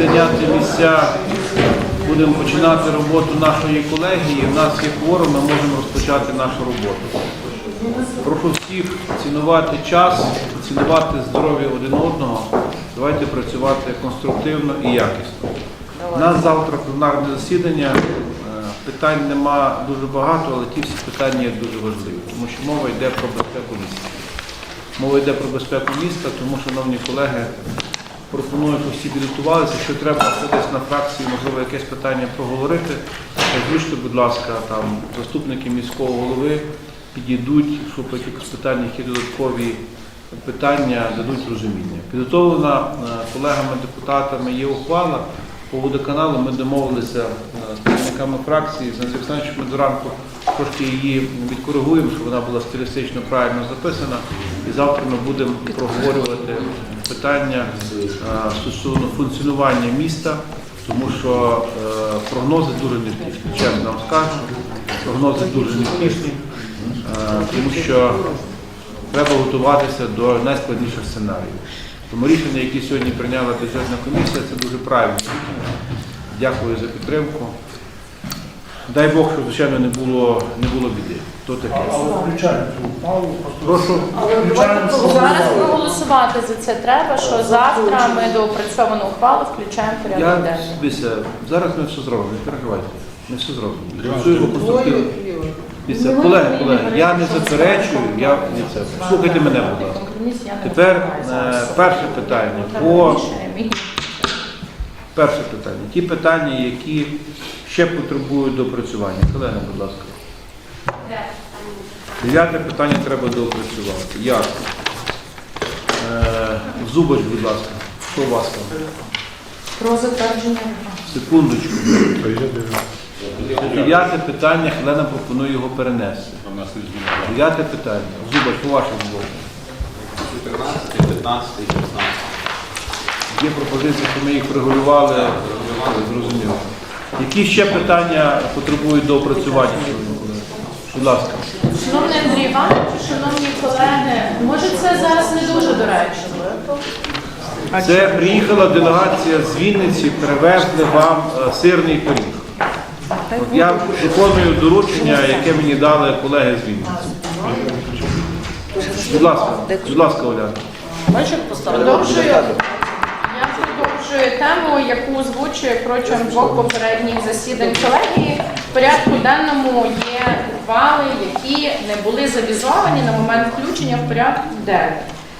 зайняти місця. Будемо починати роботу нашої колегії. У нас є кворум, ми можемо розпочати нашу роботу. Прошу всіх цінувати час, цінувати здоров'я один одного. Давайте працювати конструктивно і якісно. У нас завтра пленарне засідання. Е, Питань нема дуже багато, але ті всі питання є дуже важливі, тому що мова йде про безпеку міста. Мова йде про безпеку міста, тому, шановні колеги, пропоную, щоб всі підготувалися. Якщо треба десь на фракції, можливо, якесь питання проговорити, озвучте, будь ласка, там заступники міського голови підійдуть, якщо по якихось питаннях додаткові питання, дадуть розуміння. Підготовлена е, колегами-депутатами є ухвала. По водоканалу ми домовилися е, з керівниками фракції, з Олександровичем ми до ранку трошки її відкоригуємо, щоб вона була стилістично правильно записана. І завтра ми будемо проговорювати питання е, стосовно функціонування міста, тому що е, прогнози дуже невтішні. Чесно вам скажу, прогнози дуже невтішні, е, тому що треба готуватися до найскладніших сценаріїв. Тому рішення, які сьогодні прийняла бюджетна комісія, це дуже правильне. Дякую за підтримку. Дай Бог, щоб, звичайно, не було, не було біди. То таке. Але включаємо цю ухвалу. просто Прошу. Включаємо цю Зараз ухвалу. проголосувати за це треба, що завтра ми доопрацьовану ухвалу включаємо в порядок Я денний. дивіться, зараз ми все зробимо, не переживайте. Ми все зробимо. Працюємо конструктивно. Дивіться, колеги, колеги, я не заперечую, я не це. Слухайте мене, будь ласка. Компроміс я не Тепер розумію е, перше питання. По рішення. перше питання. Ті питання, які ще потребують допрацювання. Колеги, будь ласка. Дев'яте питання треба доопрацювати. Ясно. Е, Зубач, будь ласка. Що у вас там? Про затвердження. Секундочку. Дев'яте питання, Хелена пропонує його перенести. Дев'яте питання. Зубач, по вашому боку. 14, 15, 16. Є пропозиції, що ми їх регулювали, зрозуміло. Які ще питання потребують доопрацювання? Будь ласка. Шановний Андрій Іванович, шановні колеги, може це зараз не дуже доречно? Це приїхала делегація з Вінниці, привезли вам е, сирний пиріг. От я виконую доручення, яке мені дали колеги з Вінниці. Будь ласка, будь ласка, Оля. Продовжую. Я продовжую тему, яку озвучує протягом двох попередніх засідань колегії. В порядку денному є ухвали, які не були завізовані на момент включення в порядок денний.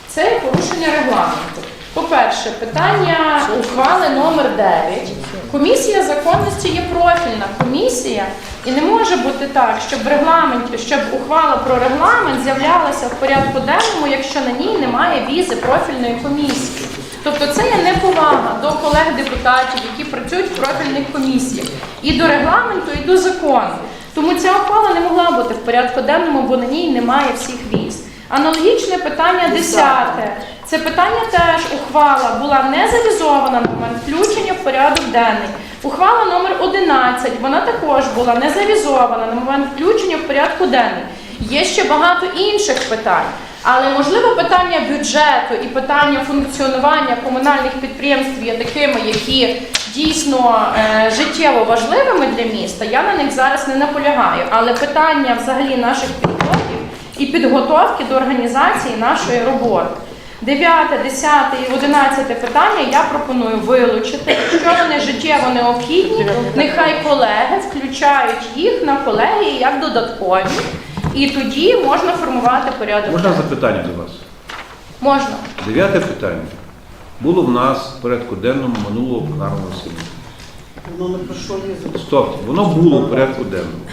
Це порушення регламенту. По-перше, питання ухвали номер 9. Комісія законності є профільна комісія, і не може бути так, щоб в регламенті, щоб ухвала про регламент з'являлася в порядку денному, якщо на ній немає візи профільної комісії. Тобто це є неповага до колег-депутатів, які працюють в профільних комісіях, і до регламенту, і до закону. Тому ця ухвала не могла бути в порядку денному, бо на ній немає всіх віз. Аналогічне питання десяте. Це питання теж ухвала була не завізована на момент включення в порядок денний. Ухвала номер 11, вона також була не завізована на момент включення в порядку денний. Є ще багато інших питань. Але можливо питання бюджету і питання функціонування комунальних підприємств є такими, які дійсно е, життєво важливими для міста. Я на них зараз не наполягаю. Але питання взагалі наших підходів і підготовки до організації нашої роботи. Дев'яте, десяте і одинадцяте питання я пропоную вилучити. Якщо вони життєво необхідні, нехай колеги включають їх на колегії як додаткові, і тоді можна формувати порядок. Можна запитання до вас? Можна. Дев'яте питання. Було в нас в порядку денному минулого пленарного засідання. Воно не пройшло Стоп, воно було в порядку денному.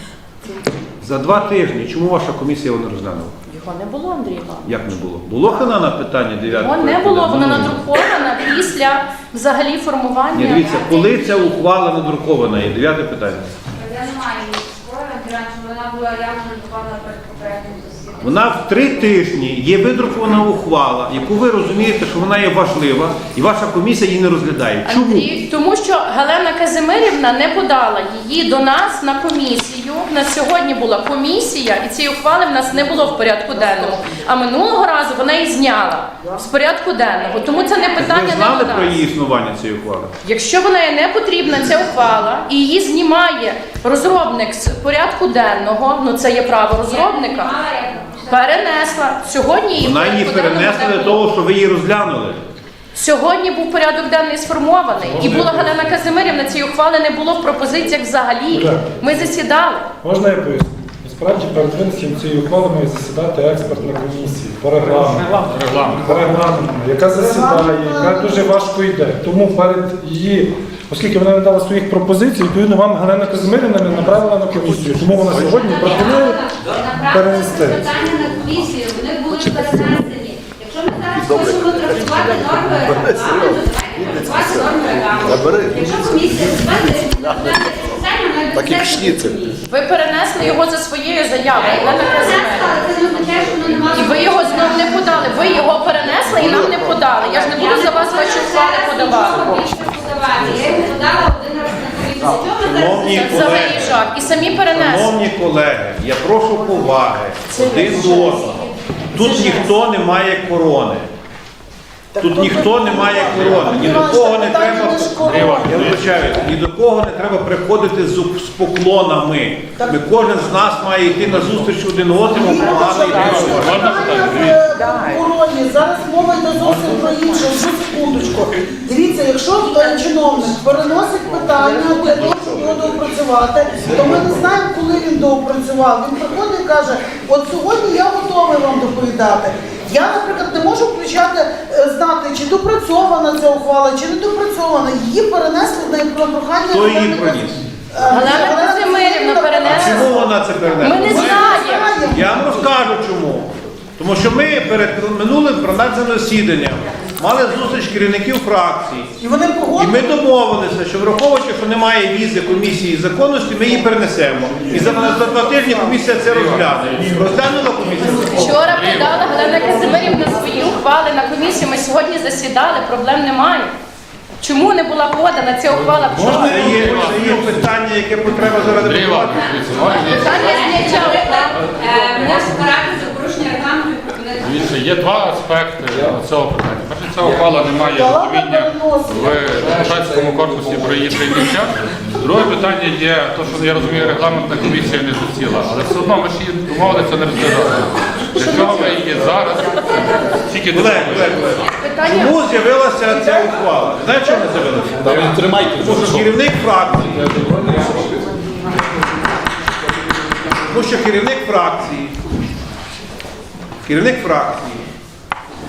За два тижні, чому ваша комісія його не розглянула? Його не було, Андрій Іванович. Як не було? Було хана на питання дев'яте? Його не було, денного? вона надрукована після взагалі формування. Ні, дивіться, коли ця ухвала надрукована є? Дев'яте питання. Я не маю вона була явно Вона в три тижні є видрукована ухвала, яку ви розумієте, що вона є важлива, і ваша комісія її не розглядає. Чому? Андрій, тому що Галина Казимирівна не подала її до нас на комісію. У нас сьогодні була комісія, і цієї ухвали в нас не було в порядку денному. А минулого разу вона її зняла з порядку денного. Тому це не Ви питання не знали до про її існування цієї ухвали? Якщо вона є не потрібна, ця ухвала, і її знімає розробник з порядку денного, ну це є право розробника. Перенесла сьогодні її Вона її перенесла для того, що ви її розглянули. Сьогодні був порядок денний сформований, і була Галина Казимирівна. Цієї ухвали не було в пропозиціях взагалі. Так. Ми засідали. Можна я поясню? Насправді перед винесенням цієї ухвали має засідати експертна комісія по регламенту. По регламенту, яка засідає, яка дуже важко йде. Тому перед її, оскільки вона не дала своїх пропозицій, відповідно вам Галина Казимирівна не направила на комісію. Тому вона сьогодні пропонує перенести. Питання на комісію, вони були перенесені. Якщо ми зараз хочемо трактувати норми регламенту, давайте трактувати норми регламенту. Якщо комісія Так. Ви перенесли його за своєю заявою, Галина Казимирівна. це не означає, що воно. І ви його знов не подали. Ви його перенесли і нам не подали. Я ж не буду за вас ваші ухвали подавати. Більше подавати. Я їх не подала один раз на комісію. Чого ми зараз Шановні колеги. І самі перенесли. Шановні колеги, я прошу поваги один до одного. Тут ніхто не має корони. Тут ніхто не має корони. Ні до кого не треба. Я вибачаю, ні до кого не треба приходити з, з поклонами. Ми кожен з нас має йти на зустріч один одному, допомагати. Короні, зараз мова йде зовсім про інше, одну секундочку. Дивіться, якщо чиновник переносить питання для того, щоб його доопрацювати, то ми не знаємо, коли він доопрацював. Він приходить і каже, от сьогодні я готовий вам доповідати. Я, наприклад, не можу включати, е, знати, чи допрацьована ця ухвала, чи не допрацьована. Її перенесли на прохання. Хто її приніс? Е, Галина Казимирівна перенесла. Чому вона це перенесла? Ми не знаємо. Я вам розкажу чому. Тому що ми перед минулим пленарним засіданням мали зустріч керівників фракцій. І вони І ми погодили. домовилися, що враховуючи, що немає візи комісії законності, ми її перенесемо. І за, за два тижні комісія це розгляне. Розглянула комісія. Вчора подала Галина Казимирівна свої ухвали на комісію. Ми сьогодні засідали, проблем немає. Чому не була подана ця ухвала вчора? Це є, це є питання, яке потреба зараз. Питання зняття. Е, Мене покарати за порушення регламенту і припинити. Дивіться, є два аспекти цього питання. Перше, ця ухвала не має розуміння в депутатському корпусі про її прийняття. Друге питання є, то, що я розумію, регламентна комісія не засіла, але все одно ми ж її домовилися не розглядати. Для чого ми її зараз тільки. Питання Чому з'явилася ця ухвала? Знаєте, чому не з'явилася? Тримайте. Тому що керівник фракції. Тому що керівник фракції, керівник фракції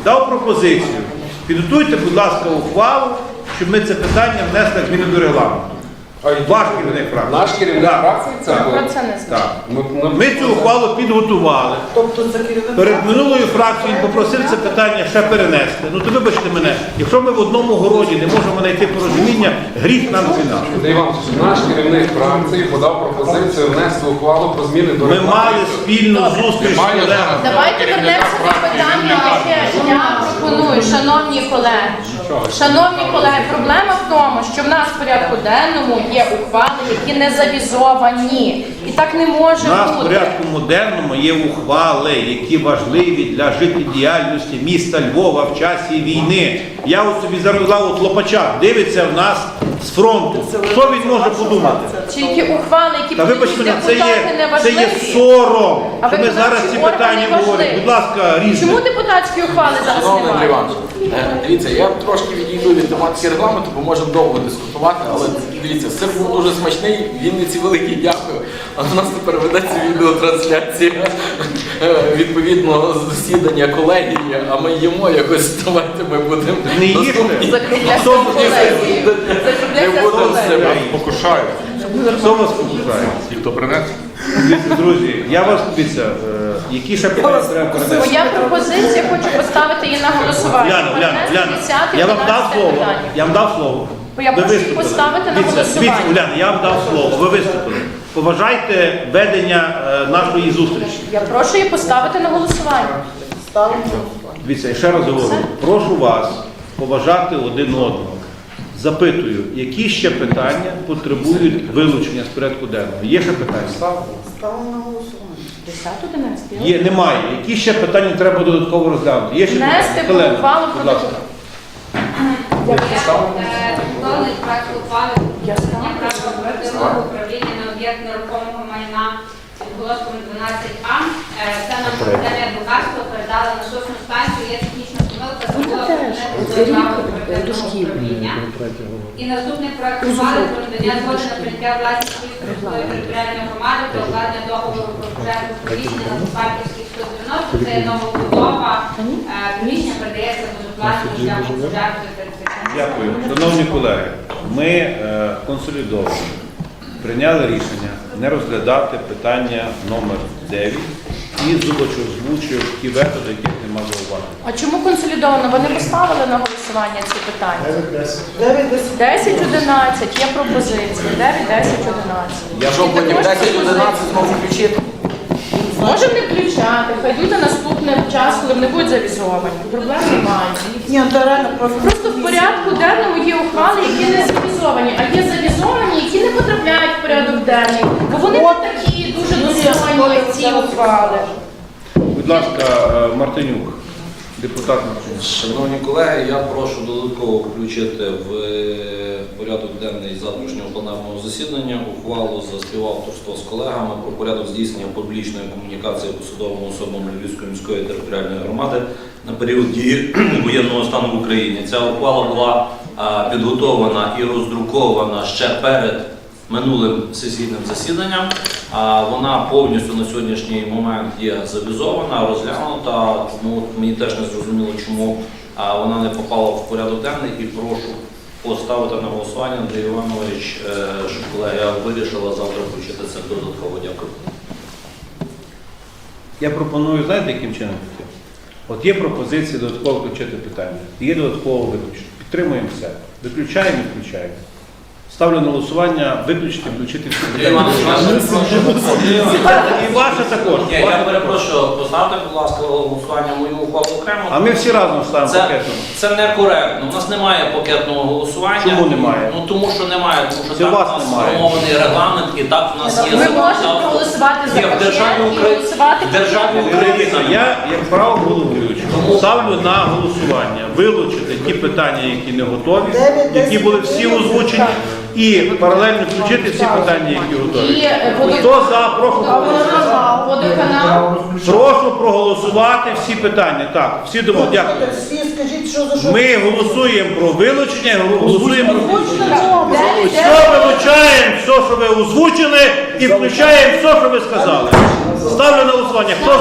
дав пропозицію. Підготуйте, будь ласка, ухвалу, щоб ми це питання внесли зміни до регламенту. Ваш керівник фракції. Наш керівник Так. фракції це про був. це не знаю. Так. Ми- ми- Ми цю ухвалу підготували. Тобто це керівник. Перед минулою фракцією він попросив це питання ще перенести. Ну то вибачте мене, якщо ми в одному городі не можемо знайти порозуміння, гріх нам ціна. Андрій Іванович, наш керівник фракції подав пропозицію внести ухвалу про зміни до Ми мали спільну зустріч з Немає колегами. зараз Давайте вернемося до питання, яке я пропоную, шановні колеги. Шановні колеги, проблема в тому, що в нас в порядку денному є ухвали, які не завізовані. І так не може У нас в порядку денному є ухвали, які важливі для життєдіяльності міста Львова в часі війни. Я от собі зараз от Лопачак дивиться в нас з фронту. Що він може подумати? Тільки ухвали, які Та вибачте мене, це є, не це є сором, А що ми зараз ці питання говоримо. Будь ласка, різне. Чому депутатські ухвали зараз Шановний немає? Е, дивіться, я трошки відійду від тематики регламенту, бо можемо довго дискутувати, але дивіться, сир був дуже смачний, Вінниці великий дякую. А у нас тепер ведеться відеотрансляція е, відповідного засідання колегії, а ми їмо якось, давайте ми будемо Не. Хто. Не будемо себе. Покушаю. Хто вас покушає? Ті, хто принесе. Друзі, я вас дивіться, е, які ще питання треба? Моя пропозиція, хочу поставити її на голосування. Перенести Уляна, 10 я вам дав слово. Я вам дав слово. Бо я прошу поставити на голосування. Уляна, я вам дав слово. Ви виступили. Поважайте ведення е, нашої зустрічі. Я прошу її поставити на голосування. Дивіться, я ще раз говорю, прошу вас поважати один одного. Запитую, які ще питання потребують вилучення з порядку денного? Є ще питання? Ставимо на голосування. 10 11 Є, немає. Які ще питання треба додатково розглянути? Є ще Внести питання? Хелена, ухвалу про ласка. Є е, підготовлений проект ухвали про надання права оперативного управління на об'єкт нерухомого майна під голосом 12А. Е, Це нам академія адвокатства передала на шосту станцію. Є технічна помилка, забула про управління. І наступний проект ухвали про надання згоди на прийняття власності міської територіальної громади та укладення договору про проект приміщення на Парківській 190. Це є новобудова. Е, Приміщення передається безоплатно для господарства територіальної. Дякую. Шановні колеги, ми е, консолідовано прийняли рішення не розглядати питання номер 9 і зубочу озвучив ті вето, до яких нема зауважень. А чому консолідовано? Вони поставили на голосування ці питання. 9, 10. 10 11 є пропозиція. 9 10 11 Я що потім також 10 11 пропозиція. знову включити? Можемо не хай йдуть наступний час, коли вони будуть завізовані. Проблем немає. Ні, ну, то реально просто. Просто в порядку денному є ухвали, які не завізовані, а є завізовані, які не потрапляють в порядок денний. Бо вони не такі дуже достойні, ці ухвали. Будь ласка, е, Мартинюк, депутат. Шановні колеги, я прошу додатково включити в е, порядок денний завтрашнього пленарного засідання ухвалу за співавторство з колегами про порядок здійснення публічної комунікації посадовими особами Львівської міської територіальної громади на період дії воєнного стану в Україні. Ця ухвала була підготовлена і роздрукована ще перед минулим сесійним засіданням. Вона повністю на сьогоднішній момент є завізована, розглянута. Тому мені теж не зрозуміло, чому вона не попала в порядок денний і прошу поставити на голосування Андрій Іванович, е, щоб колегія вирішила завтра включити це додатково. Дякую. Я пропоную, знаєте, яким чином? От є пропозиція додатково включити питання, є додатково виключити. Підтримуємо все. Виключаємо і включаємо. Ставлю на голосування виключити, включити всі. І ваше також. Ні, я перепрошую, поставте, будь ласка, голосування мою ухвалу окремо. А ми всі разом ставимо Це, пакетом. це некоректно. У нас немає пакетного голосування. Чому немає? Ну тому що немає, тому що Це так у нас немає. сформований регламент і так у нас є Ми можемо проголосувати за в пакет державі і голосувати в державі Україна. я як право головуючого ставлю на голосування вилучити ті питання, які не готові, які були всі озвучені, і паралельно включити всі питання, які готові. е, Хто за, прошу проголосувати. водоканал. Прошу проголосувати всі питання. Так, всі думали, дякую. Всі скажіть, що за що. Ми голосуємо про вилучення, голосуємо про все вилучаємо, все, що ви озвучили, і включаємо все, що ви сказали. Ставлю на голосування. Хто